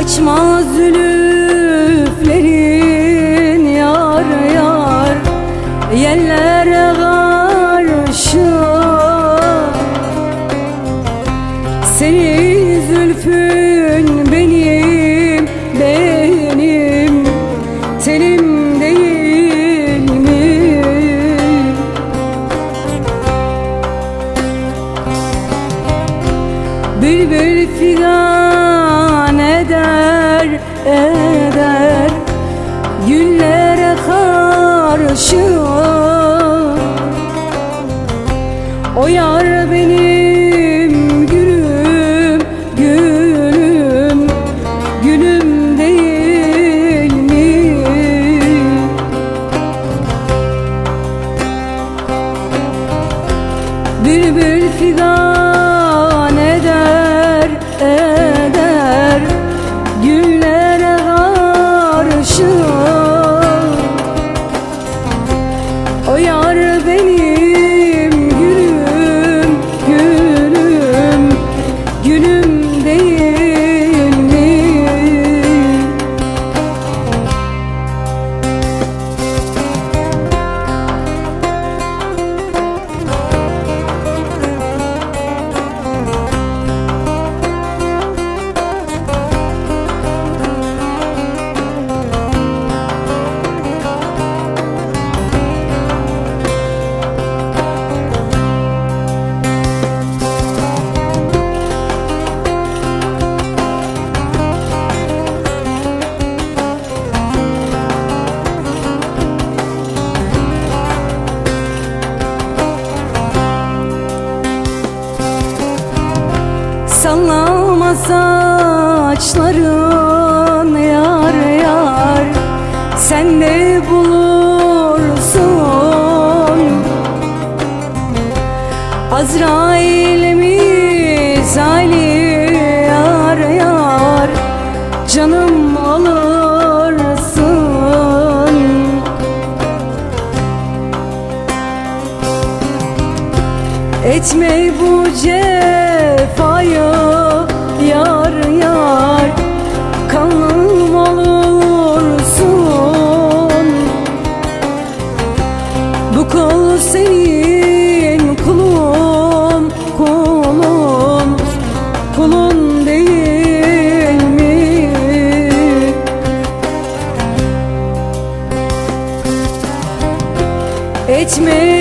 Açmaz zülüflerin yar yar Yerlere karşı Senin zülfün benim, benim Telim değil mi? Bülbül figan eder, Güllere karşı O yar benim gülüm, gülüm Gülüm değil mi? Bülbül figan Sallama saçların yar yar. Sen de bulursun. Azrail misali yar yar. Canım Etme bu vefaya yar yar kanım olursun Bu kol senin kulun kulun kulun değil mi? Etme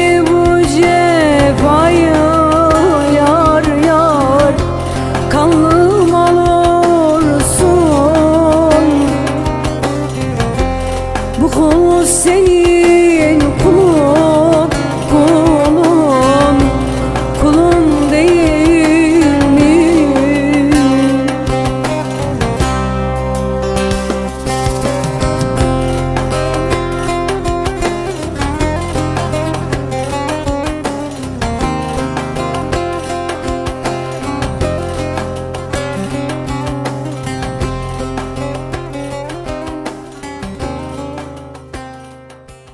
ruhumuz senin.